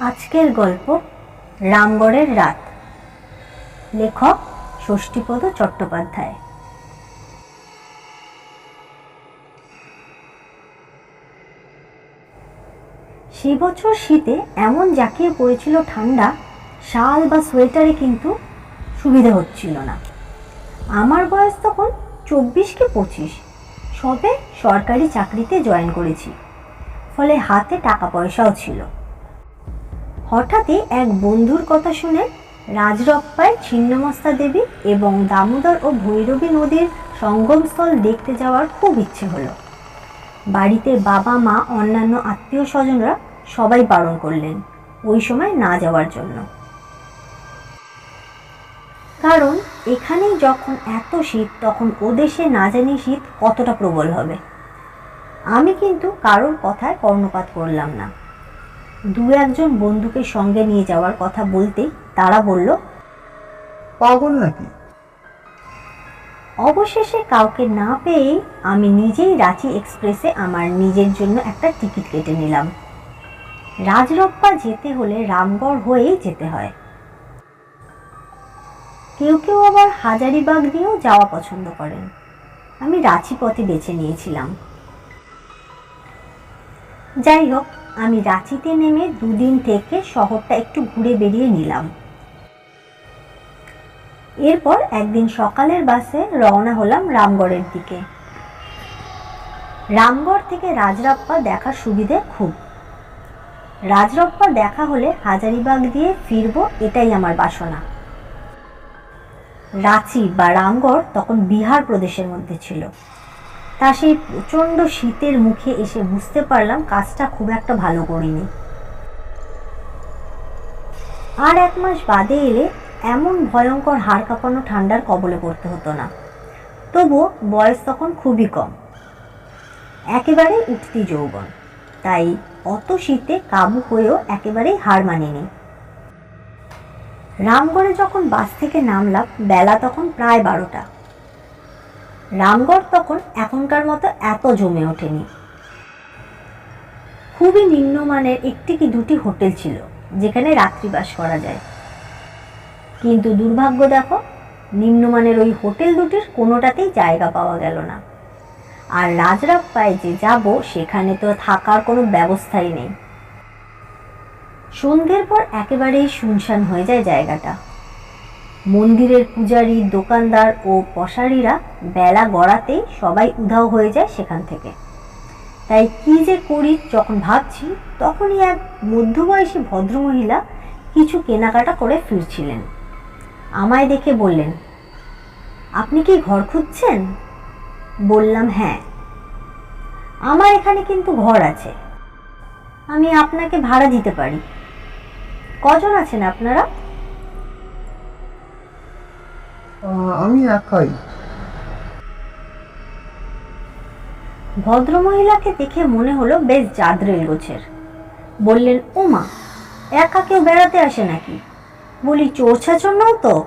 আজকের গল্প রামগড়ের রাত। লেখক ষষ্ঠীপদ চট্টোপাধ্যায়। সে বছর শীতে এমন জাঁকিয়ে পড়েছিল ঠান্ডা, শাল বা সোয়েটারে কিন্তু সুবিধা হচ্ছিল না। আমার বয়স তখন চব্বিশ কি পঁচিশ। সবে সরকারি চাকরিতে জয়েন করেছি। ফলে হাতে টাকা পয়সাও ছিল। হঠাৎই এক বন্ধুর কথা শুনে রাজরপ্পায় ছিন্নমস্তা দেবী এবং দামোদর ও ভৈরবী নদীর সঙ্গমস্থল দেখতে যাওয়ার খুব ইচ্ছে হলো। বাড়িতে বাবা, মা, অন্যান্য আত্মীয় স্বজনরা সবাই বারণ করলেন ওই সময় না যাওয়ার জন্য। কারণ এখানেই যখন এত শীত, তখন ওদেশে না জানি শীত কতটা প্রবল হবে। আমি কিন্তু কারোর কথায় কর্ণপাত করলাম না। দু একজন বন্ধুকে সঙ্গে নিয়ে যাওয়ার কথা বলতেই তারা বলল পাগল নাকি? অবশেষে কাউকে না পেয়েই আমি নিজেই রাঁচি এক্সপ্রেসে আমার নিজের জন্য একটা টিকিট কেটে নিলাম। রাজরপ্পা যেতে হলে রামগড় হয়েই যেতে হয়। কেউ কেউ আবার হাজারিবাগ দিয়েও যাওয়া পছন্দ করেন। আমি রাঁচি পথে বেছে নিয়েছিলাম। যাই হোক আমি রাঁচিতে নেমে দুদিন থেকে শহরটা একটু ঘুরে বেরিয়ে নিলাম। এরপর একদিন সকালের বাসে রওনা হলাম রামগড়ের দিকে। রামগড় থেকে রাজরাপ্পা দেখার সুবিধে খুব। রাজরপ্পা দেখা হলে হাজারিবাগ দিয়ে ফিরবো এটাই আমার বাসনা। রাঁচি বা রামগড় তখন বিহার প্রদেশের মধ্যে ছিল। তা সেই প্রচণ্ড শীতের মুখে এসে বুঝতে পারলাম কাজটা খুব একটা ভালো করিনি। আর এক মাস বাদে এলে এমন ভয়ঙ্কর হাড় কাঁপানো ঠান্ডার কবলে পড়তে হতো না। তবুও বয়স তখন খুবই কম। একেবারে উঠতি যৌবন। তাই অত শীতে কাবু হয়েও একেবারেই হার মানিনি। রামগড়ে যখন বাস থেকে নামলাম, বেলা তখন প্রায় বারোটা। রামগড় তখন এখনকার মতো এত জমে ওঠেনি। খুবই নিম্নমানের একটি কি দুটি হোটেল ছিল, যেখানে রাত্রিবাস করা যায়। কিন্তু দুর্ভাগ্য দেখো, নিম্নমানের ওই হোটেল দুটির কোনোটাতেই জায়গা পাওয়া গেল না। আর রাজরাপ্পায় যে যাব, সেখানে তো থাকার কোনো ব্যবস্থাই নেই। সন্ধ্যের পর একেবারেই শুনশান হয়ে যায় জায়গাটা। মন্দিরের পূজারী, দোকানদার ও পশারিরা বেলা গড়াতেই সবাই উধাও হয়ে যায় সেখান থেকে। তাই কি যে করি যখন ভাবছি, তখনই এক মধ্যবয়সী ভদ্রমহিলা কিছু কেনাকাটা করে ফিরছিলেন। আমায় দেখে বললেন, আপনি কি ঘর খুঁজছেন? বললাম হ্যাঁ। আমার এখানে কিন্তু ঘর আছে। আমি আপনাকে ভাড়া দিতে পারি। কজন আছেন আপনারা? আমি একাই। ভদ্রমহিলাকে দেখে মনে হলো বেশ জাদরেল গোছের। বললেন ও মা একা কেউ বেড়াতে আসে নাকি? বলি চোর ছাচর তো?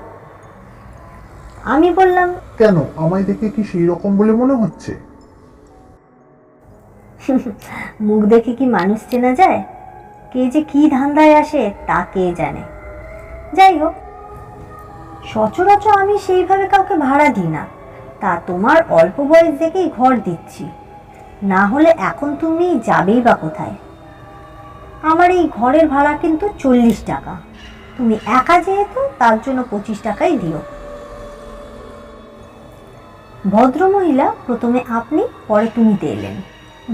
আমি বললাম কেন? আমায় দেখে কি সেই রকম বলে মনে হচ্ছে? মুখ দেখে কি মানুষ চেনা যায়? কে যে কি ধান্দায় আসে তা কে জানে? যাই হোক সচরাচর আমি সেইভাবে কাউকে ভাড়া দিই না। তা তোমার অল্প বয়স দেখেই ঘর দিচ্ছি। না হলে এখন তুমি যাবেই বা কোথায়? আমার এই ঘরের ভাড়া কিন্তু চল্লিশ টাকা। তুমি একা যেহেতু, তার জন্য পঁচিশ টাকাই দিও। ভদ্রমহিলা, প্রথমে আপনি, পরে তুমিতে এলেন।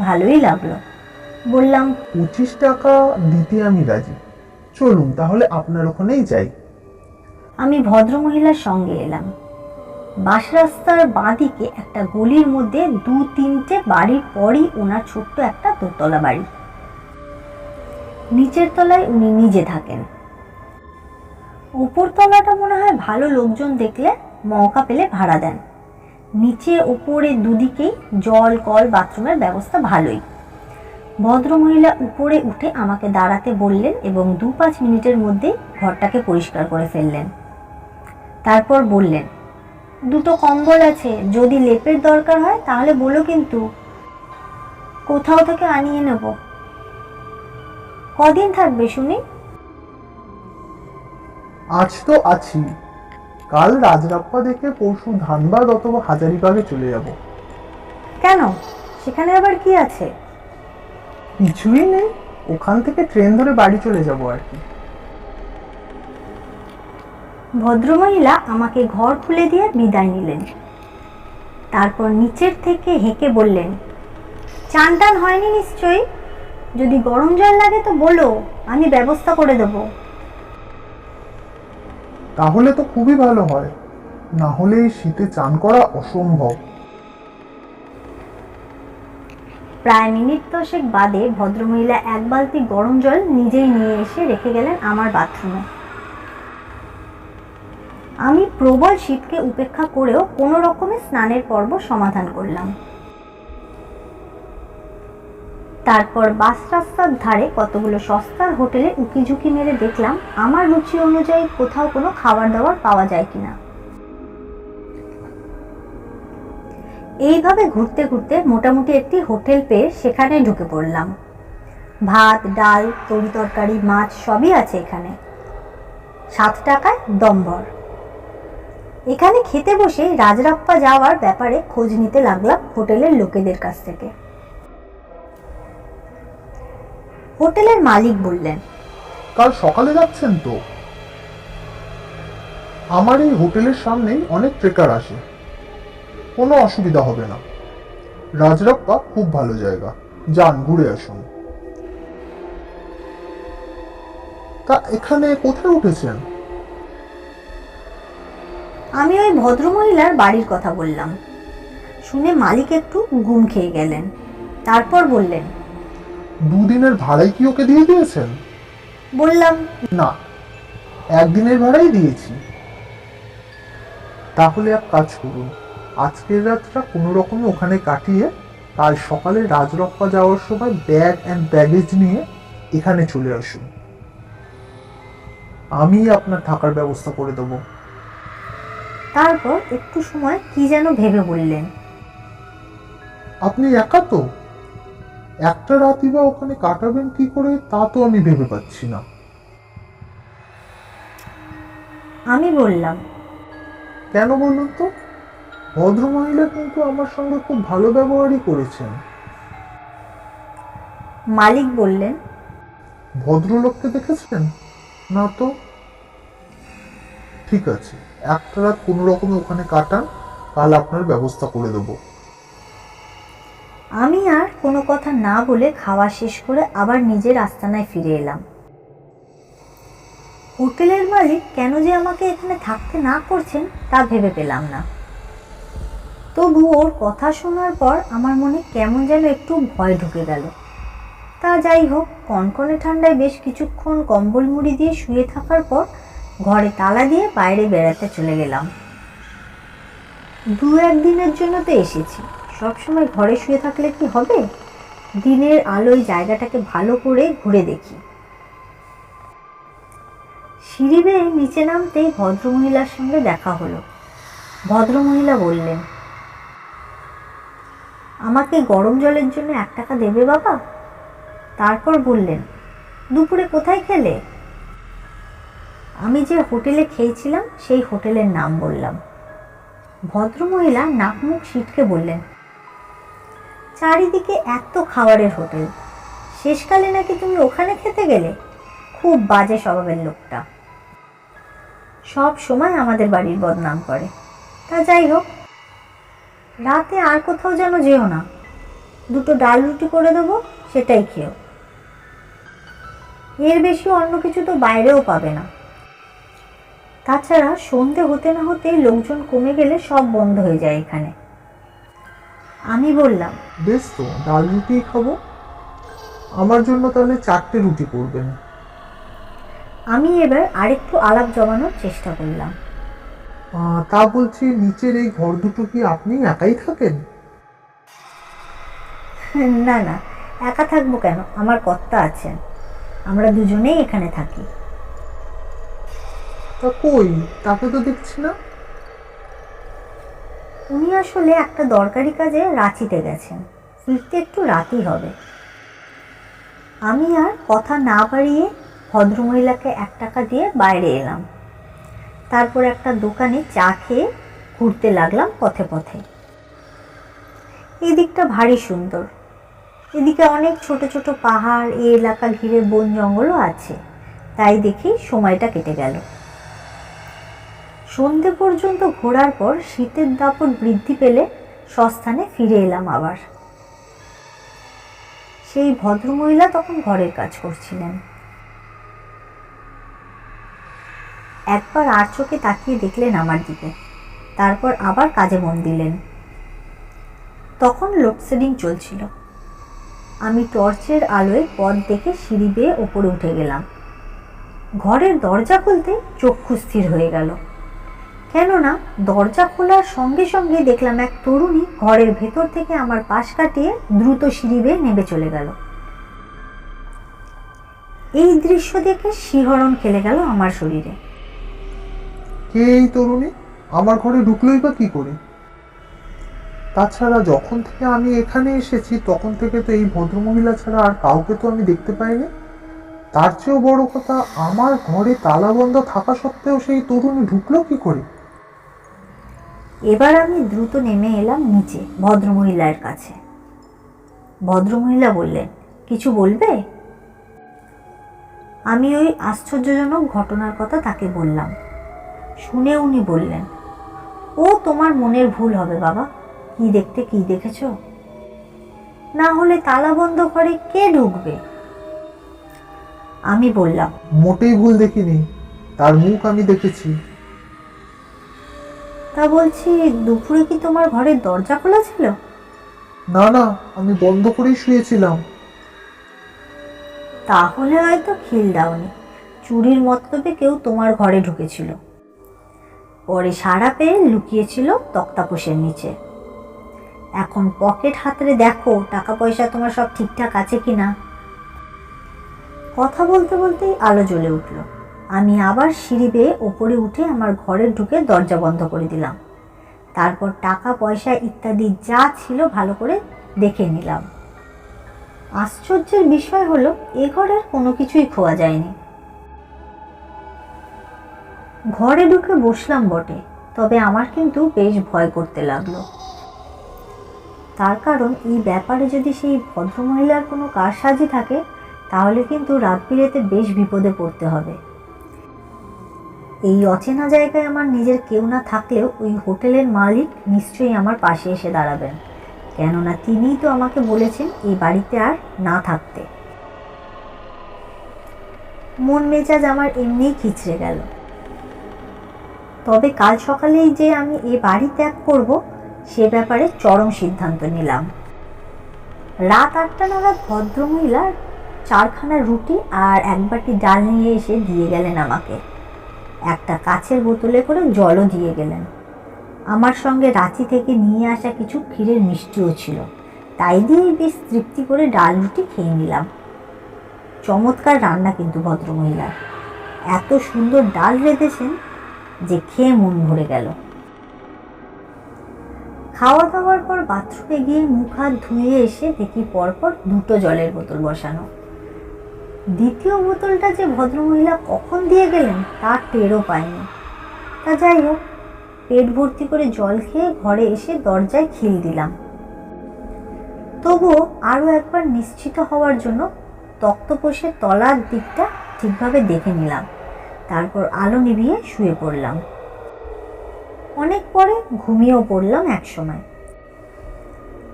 ভালোই লাগল। বললাম, পঁচিশ টাকা দিতে আমি রাজি। চলুন, তাহলে আপনার ওখানেই যাই। আমি ভদ্রমহিলার সঙ্গে এলাম। বাস রাস্তার বাঁদিকে একটা গলির মধ্যে দু তিনটে বাড়ির পরই ওনার ছোট্ট একটা দোতলা বাড়ি। নিচের তলায় উনি নিজে থাকেন। উপর তলাটা মনে হয় ভালো লোকজন দেখলে মৌকা পেলে ভাড়া দেন। নিচে উপরে দুদিকেই জল, কল, বাথরুমের ব্যবস্থা ভালোই। ভদ্রমহিলা উপরে উঠে আমাকে দাঁড়াতে বললেন এবং দু পাঁচ মিনিটের মধ্যেই ঘরটাকে পরিষ্কার করে ফেললেন। তারপর বললেন দুটো কম্বল আছে যদি লেপের দরকার হয় তাহলে বলো কিন্তু। কোথাও থেকে আনিয়ে নেব। কদিন থাকবে শুনি? আজ তো আছি। কাল রাজরাপ্পা দেখে পরশু ধানবাদ অথবা হাজারিবাগে চলে যাব। কেন? সেখানে আবার কি আছে? কিছুই নেই। ওখান থেকে ট্রেন ধরে বাড়ি চলে যাব আর কি। ভদ্রমহিলা আমাকে ঘর খুলে দিয়ে বিদায় নিলেন। তারপর নিচের থেকে হেঁকে বললেন চান টান হয়নি নিশ্চয়ই? যদি গরম জল লাগে তো বলো আমি ব্যবস্থা করে দেবো। তাহলে তো খুবই ভালো হয়। না হলে এই শীতে চান করা অসম্ভব। প্রায় মিনিট দশেক বাদে ভদ্রমহিলা এক বালতি গরম জল নিজেই নিয়ে এসে রেখে গেলেন আমার বাথরুমে। আমি প্রবল শীতকে উপেক্ষা করেও কোনো রকমের স্নানের পর্ব সমাধান করলাম। তারপর বাস রাস্তার ধারে কতগুলো সস্তার হোটেলে উকিঝুঁকি মেরে দেখলাম আমার রুচি অনুযায়ী কোথাও কোনো খাবার দাবার পাওয়া যায় কিনা। এইভাবে ঘুরতে ঘুরতে মোটামুটি একটি হোটেল পেয়ে সেখানে ঢুকে পড়লাম। ভাত, ডাল, তরি তরকারি, মাছ সবই আছে এখানে। সাত টাকায় দম্বর এখানে খেতে বসে রাজরাপ্পা যাওয়ার ব্যাপারে খোঁজ নিতে লাগলাম হোটেলের লোকেদের কাছ থেকে। হোটেলের মালিক বললেন, কাল সকালে যাচ্ছেন তো। আমার এই হোটেলের সামনেই অনেক ট্রেকার আসে। কোনো অসুবিধা হবে না। রাজরাপ্পা খুব ভালো জায়গা। যান, ঘুরে আসুন। তা এখানে কোথায় উঠেছেন? আমি ওই ভদ্রমহিলার বাড়ির কথা বললাম। শুনে মালিক একটু গুম খেয়ে গেলেন। তারপর বললেন দুদিনের ভাড়াই কি ওকে দিয়ে দিয়েছেন? বললাম না একদিনের ভাড়াই দিয়েছি। তাহলে এক কাজ করুন আজকের রাতটা কোনো রকমে ওখানে কাটিয়ে কাল সকালে রাজরপ্পা যাওয়ার সময় ব্যাগ অ্যান্ড ব্যাগেজ নিয়ে এখানে চলে আসুন। আমি আপনার থাকার ব্যবস্থা করে দেবো। তারপর একটু সময় কি যেন ভেবে বললেন। আপনি একা তো? একটা রাতি বা ওখানে কাটাবেন কি করে তা তো আমি ভেবে পাচ্ছি না। আমি বললাম কেন বলুন তো? ভদ্রমহিলা কিন্তু আমার সঙ্গে খুব ভালো ব্যবহারই করেছেন। মালিক বললেন ভদ্রলোককে দেখেছেন? না তো? ঠিক আছে। একটা রাত কোনো রকমে ওখানে কাটান কাল আপনার ব্যবস্থা করে দেবো। আমি আর কোনো কথা না বলে খাওয়া শেষ করে আবার নিজের আস্তানায় ফিরে এলাম। হোটেলের মালিক কেন যে আমাকে এখানে থাকতে না করছেন, তা ভেবে পেলাম না। তবু ওর কথা শোনার পর আমার মনে কেমন যেন একটু ভয় ঢুকে গেল। তা যাই হোক, কনকনে ঠান্ডায় বেশ কিছুক্ষণ কম্বল মুড়ি দিয়ে শুয়ে থাকার পর ঘরে তালা দিয়ে বাইরে বেড়াতে চলে গেলাম। দু একদিনের জন্য তো এসেছি। সবসময় ঘরে শুয়ে থাকলে কি হবে? দিনের আলোয় জায়গাটাকে ভালো করে ঘুরে দেখি। সিঁড়ি বেয়ে নিচে নামতেই ভদ্রমহিলার সঙ্গে দেখা হলো। ভদ্রমহিলা বললেন, আমাকে গরম জলের জন্য এক টাকা দেবে বাবা? তারপর বললেন, দুপুরে কোথায় খেলে? আমি যে হোটেলে খেয়েছিলাম, সেই হোটেলের নাম বললাম। ভদ্রমহিলা নাকমুখ সিটকে বললেন, চারিদিকে এত খাবারের হোটেল, শেষকালে নাকি তুমি ওখানে খেতে গেলে? খুব বাজে স্বভাবের লোকটা। সব সময় আমাদের বাড়ির বদনাম করে। তা যাই হোক, রাতে আর কোথাও যেন যেও না। দুটো ডাল রুটি করে দেবো, সেটাই খেও। এর বেশি অন্য কিছু তো বাইরেও পাবে না। তাছাড়া সন্ধে হতে না হতে লোকজন কমে গেলে সব বন্ধ হয়ে যায় এখানে। আমি বললাম বেশ তো ডাল রুটিই খাব। আমার জন্য তাহলে চারটে রুটি করবেন। আমি এবার আরেকটু আলাপ জমানোর চেষ্টা করলাম। আহ, তা বলছি নিচের এই ঘর দুটো কি আপনি একাই থাকেন? না না একা থাকব কেন? আমার কর্তা আছেন। আমরা দুজনেই এখানে থাকি। তা কই? তাকে তো দেখছি না। উনি আসলে একটা দরকারি কাজে রাঁচিতে গেছেন। ফিরতে একটু রাতই হবে। আমি আর কথা না বাড়িয়ে ভদ্রমহিলাকে এক টাকা দিয়ে বাইরে এলাম। তারপর একটা দোকানে চা খেয়ে ঘুরতে লাগলাম পথে পথে। এই দিকটা ভারী সুন্দর। এদিকে অনেক ছোট ছোট পাহাড়, এই এলাকা ঘিরে বন জঙ্গলও আছে। তাই দেখি সময়টা কেটে গেল। সন্ধে পর্যন্ত ঘোরার পর শীতের দাপট বৃদ্ধি পেলে সস্থানে ফিরে এলাম আবার। সেই ভদ্রমহিলা তখন ঘরের কাজ করছিলেন। একবার আর চোখে তাকিয়ে দেখলেন আমার দিকে, তারপর আবার কাজে মন দিলেন। তখন লোডশেডিং চলছিল। আমি টর্চের আলোয় পথ দেখে সিঁড়ি বেয়ে ওপরে উঠে গেলাম। ঘরের দরজা খুলতে চক্ষু স্থির হয়ে গেল। কেননা দরজা খোলার সঙ্গে সঙ্গে দেখলাম এক তরুণী ঘরের ভেতর থেকে আমার পাশ কাটিয়ে দ্রুত সিঁড়ি বেয়ে নেমে চলে গেল। এই দৃশ্য দেখে শিহরণ খেলে গেল আমার শরীরে। কে এই তরুণী? আমার ঘরে ঢুকলোই বা কি করে? তাছাড়া যখন থেকে আমি এখানে এসেছি, তখন থেকে তো এই ভদ্রমহিলা ছাড়া আর কাউকে তো আমি দেখতে পাইনি। তার চেয়েও বড় কথা, আমার ঘরে তালাবন্ধ থাকা সত্ত্বেও সেই তরুণী ঢুকলো কি করে? এবার আমি দ্রুত নেমে এলাম নিচে ভদ্রমহিলার কাছে। ভদ্রমহিলা বললেন, কিছু বলবে? আমি ওই আশ্চর্যজনক ঘটনার কথা তাকে বললাম। শুনে উনি বললেন, ও, তোমার মনের ভুল হবে বাবা। কি দেখতে, কি দেখেছ? না হলে তালাবন্ধ ঘরে কে ঢুকবে? আমি বললাম, মোটেই ভুল দেখিনি। তার মুখ আমি দেখেছি। তা বলছি দুপুরে কি তোমার ঘরের দরজা খোলা ছিল? না না আমি বন্ধ করেই শুয়েছিলাম। তাহলে হয়তো খিল দাওনি। চুরির মতলবে কেউ তোমার ঘরে ঢুকেছিল। পরে সারা পেয়ে লুকিয়েছিল তক্তাপোষের নিচে। এখন পকেট হাতরে দেখো টাকা পয়সা তোমার সব ঠিকঠাক আছে কি না কথা বলতে বলতেই আলো জ্বলে উঠল। আমি আবার সিঁড়ি বেয়ে ওপরে উঠে আমার ঘরে ঢুকে দরজা বন্ধ করে দিলাম। তারপর টাকা, পয়সা ইত্যাদি যা ছিল ভালো করে দেখে নিলাম। আশ্চর্যের বিষয় হলো, এ ঘরের কোনো কিছুই খোয়া যায়নি। ঘরে ঢুকে বসলাম বটে, তবে আমার কিন্তু বেশ ভয় করতে লাগল। তার কারণ, এই ব্যাপারে যদি সেই ভদ্রমহিলার কোনো কারসাজি থাকে, তাহলে কিন্তু রাত বিরেতে বেশ বিপদে পড়তে হবে। এই অচেনা জায়গায় আমার নিজের কেউ না থাকলেও ওই হোটেলের মালিক নিশ্চয়ই আমার পাশে এসে দাঁড়াবেন। কেননা তিনিই তো আমাকে বলেছেন এই বাড়িতে আর না থাকতে। মন মেজাজ আমার এমনিই খিচড়ে গেল। তবে কাল সকালেই যে আমি এ বাড়ি ত্যাগ করব, সে ব্যাপারে চরম সিদ্ধান্ত নিলাম। রাত আটটা নাগাদ ভদ্রমহিলা চারখানা রুটি আর এক বাটি ডাল নিয়ে এসে দিয়ে গেলেন আমাকে। একটা কাছের বোতলে করে জলও দিয়ে গেলেন। আমার সঙ্গে রাঁচি থেকে নিয়ে আসা কিছু ক্ষীরের মিষ্টিও ছিল। তাই দিয়েই বেশ তৃপ্তি করে ডাল রুটি খেয়ে নিলাম। চমৎকার রান্না কিন্তু ভদ্রমহিলার এত সুন্দর ডাল রেঁধেছেন যে খেয়ে মন ভরে গেল। খাওয়া দাওয়ার পর বাথরুমে গিয়ে মুখ হাত ধুয়ে এসে দেখি পরপর দুটো জলের বোতল বসানো। দ্বিতীয় বোতলটা যে ভদ্রমহিলা কখন দিয়ে গেলেন, তার টেরও পায়নি তা যাই হোক, পেট ভর্তি করে জল খেয়ে ঘরে এসে দরজায় খিল দিলাম। তবুও আরও একবার নিশ্চিত হওয়ার জন্য তক্তপোষের তলার দিকটা ঠিকভাবে দেখে নিলাম। তারপর আলো নিভিয়ে শুয়ে পড়লাম। অনেক পরে ঘুমিয়েও পড়লাম একসময়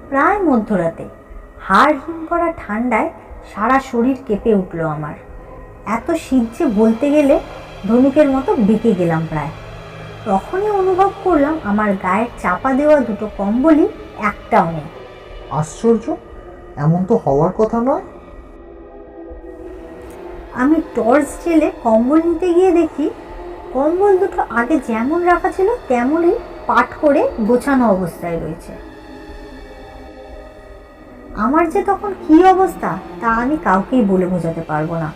প্রায় মধ্যরাতে, হাড় হিম করা ঠান্ডায় সারা শরীর কেঁপে উঠল আমার। এত শীত যে বলতে গেলে ধনুকের মতো বেঁকে গেলাম প্রায়। তখনই অনুভব করলাম আমার গায়ের চাপা দেওয়া দুটো কম্বলই একটাও নেই। আশ্চর্য এমন তো হওয়ার কথা নয়। আমি টর্চ জেলে কম্বল নিতে গিয়ে দেখি কম্বল দুটো আগে যেমন রাখা ছিল তেমনই পাট করে গোছানো অবস্থায় রয়েছে। আমার যে তখন কি অবস্থা, তা আমি কাউকেই বলে বোঝাতে পারব না।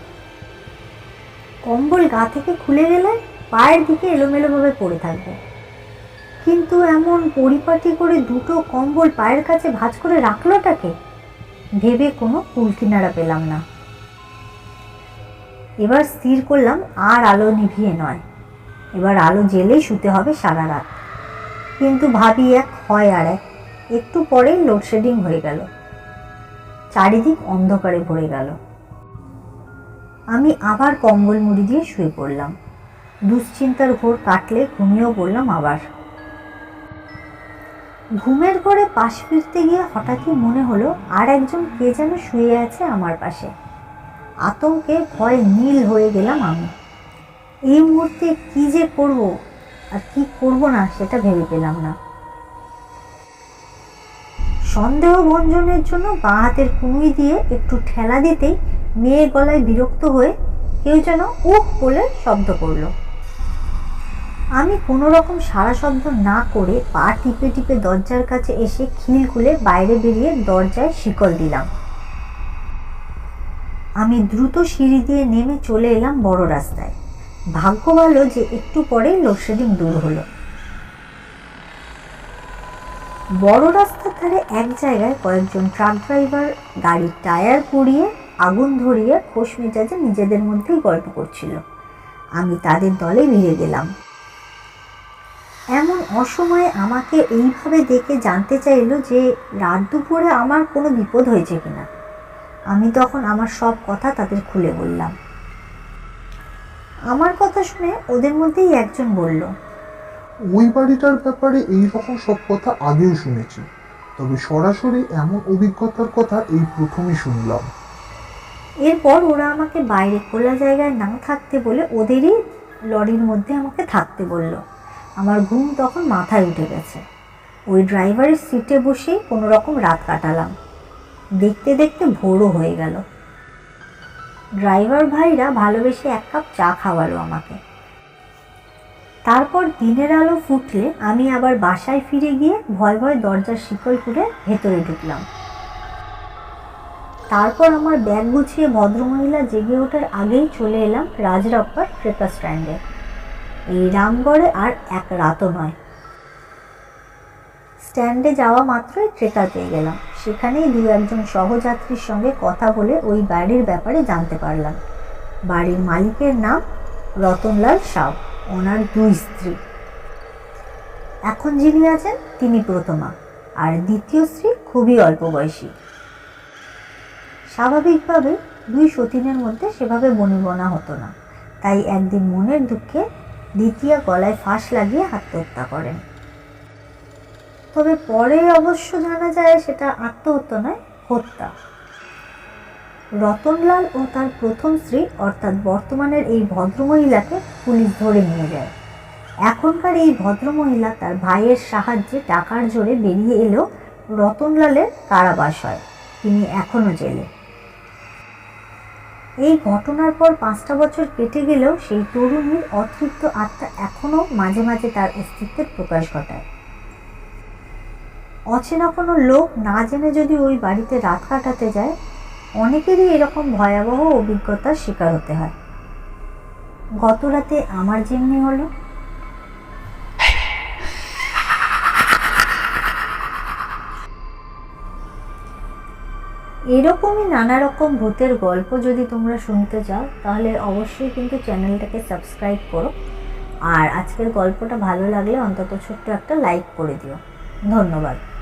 কম্বল গা থেকে খুলে গেলে পায়ের দিকে এলোমেলোভাবে পড়ে থাকবে। কিন্তু এমন পরিপাটি করে দুটো কম্বল পায়ের কাছে ভাঁজ করে রাখলোটাকে, ভেবে কোনো কুলকিনারা পেলাম না। এবার স্থির করলাম, আর আলো নিভিয়ে নয়। এবার আলো জেলেই শুতে হবে সারা রাত। কিন্তু ভাবি এক হয় আর এক, একটু পরেই লোডশেডিং হয়ে গেল। চারিদিক অন্ধকারে ভরে গেল। আমি আবার কম্বল মুড়ি দিয়ে শুয়ে পড়লাম। দুশ্চিন্তার ঘোর কাটলে ঘুমিয়েও পড়লাম আবার। ঘুমের ঘরে পাশ ফিরতে গিয়ে হঠাৎই মনে হলো, আর একজন কে যেন শুয়ে আছে আমার পাশে। আতঙ্কে ভয় নীল হয়ে গেলাম আমি। এই মুহূর্তে কি যে করব, আর কি করব না সেটা ভেবে পেলাম না। সন্দেহ ভঞ্জনের জন্য বাঁ হাতের কুনুই দিয়ে একটু ঠেলা দিতেই মেয়ে গলায় বিরক্ত হয়ে কেউ যেন উহ বলে শব্দ করল। আমি কোনো রকম সারা শব্দ না করে পা টিপে টিপে দরজার কাছে এসে খিল খুলে বাইরে বেরিয়ে দরজায় শিকল দিলাম। আমি দ্রুত সিঁড়ি দিয়ে নেমে চলে এলাম বড় রাস্তায়। ভাগ্য ভালো যে একটু পরেই লোডশেডিং দূর হলো। বড় রাস্তার ধারে এক জায়গায় কয়েকজন ট্রাক ড্রাইভার গাড়ির টায়ার পুড়িয়ে আগুন ধরিয়ে খোশ মেজাজে নিজেদের মধ্যেই গল্প করছিল। আমি তাদের দলে ভিড়ে গেলাম। এমন অসময়ে আমাকে এইভাবে দেখে জানতে চাইলো যে রাত দুপুরে আমার কোনো বিপদ হয়েছে কিনা। আমি তখন আমার সব কথা তাদের খুলে বললাম। আমার কথা শুনে ওদের মধ্যেই একজন বলল ওই বাড়িটার ব্যাপারে এই রকম সব কথা আগেও শুনেছি। তবে সরাসরি এমন অভিজ্ঞতার কথা এই প্রথমই শুনলাম। এরপর ওরা আমাকে বাইরে খোলা জায়গায় না থাকতে বলে ওদেরই লরির মধ্যে আমাকে থাকতে বলল। আমার ঘুম তখন মাথায় উঠে গেছে। ওই ড্রাইভারের সিটে বসেই কোনো রকম রাত কাটালাম। দেখতে দেখতে ভোরও হয়ে গেল। ড্রাইভার ভাইরা ভালোবেসে এক কাপ চা খাওয়ালো আমাকে। তারপর দিনের আলো ফুটলে আমি আবার বাসায় ফিরে গিয়ে ভয় ভয় দরজার শিকল খুলে ভেতরে ঢুকলাম। তারপর আমার ব্যাগ গুছিয়ে ভদ্রমহিলা জেগে ওঠার আগেই চলে এলাম রাজরাপ্পার ট্রেকার স্ট্যান্ডে। এই রামগড়ে আর এক রাতও নয়। স্ট্যান্ডে যাওয়া মাত্রই ট্রেকার পেয়ে গেলাম। সেখানেই দু একজন সহযাত্রীর সঙ্গে কথা বলে ওই বাড়ির ব্যাপারে জানতে পারলাম। বাড়ির মালিকের নাম রতনলাল সাউ। ওনার দুই স্ত্রী। এখন যিনি আছেন, তিনি প্রথমা। আর দ্বিতীয় স্ত্রী খুবই অল্প বয়সী। স্বাভাবিকভাবে দুই সতীনের মধ্যে সেভাবে বনিবনা হতো না। তাই একদিন মনের দুঃখে দ্বিতীয় গলায় ফাঁস লাগিয়ে আত্মহত্যা করেন। তবে পরে অবশ্য জানা যায় সেটা আত্মহত্যা নয়, হত্যা। রতনলাল ও তার প্রথম স্ত্রী, অর্থাৎ বর্তমানের এই ভদ্রমহিলাকে পুলিশ ধরে নিয়ে যায়। এখনকার এই ভদ্রমহিলা তার ভাইয়ের সাহায্যে টাকার জোরে বেরিয়ে এলেও রতনলালের কারাবাস হয়। তিনি এখনও জেলে। এই ঘটনার পর পাঁচটা বছর কেটে গেলেও সেই তরুণীর অতৃপ্ত আত্মা এখনও মাঝে মাঝে তার অস্তিত্বের প্রকাশ ঘটায়। অচেনা কোনো লোক না জেনে যদি ওই বাড়িতে রাত কাটাতে যায় অনেকেরই এরকম ভয়াবহ অভিজ্ঞতার শিকার হতে হয়। গত রাতে আমার যেমনি হলো। এরকমই নানা রকম ভূতের গল্প যদি তোমরা শুনতে চাও, তাহলে অবশ্যই কিন্তু চ্যানেলটাকে সাবস্ক্রাইব করো। আর আজকের গল্পটা ভালো লাগলে অন্তত ছোট্ট একটা লাইক করে দিও। ধন্যবাদ।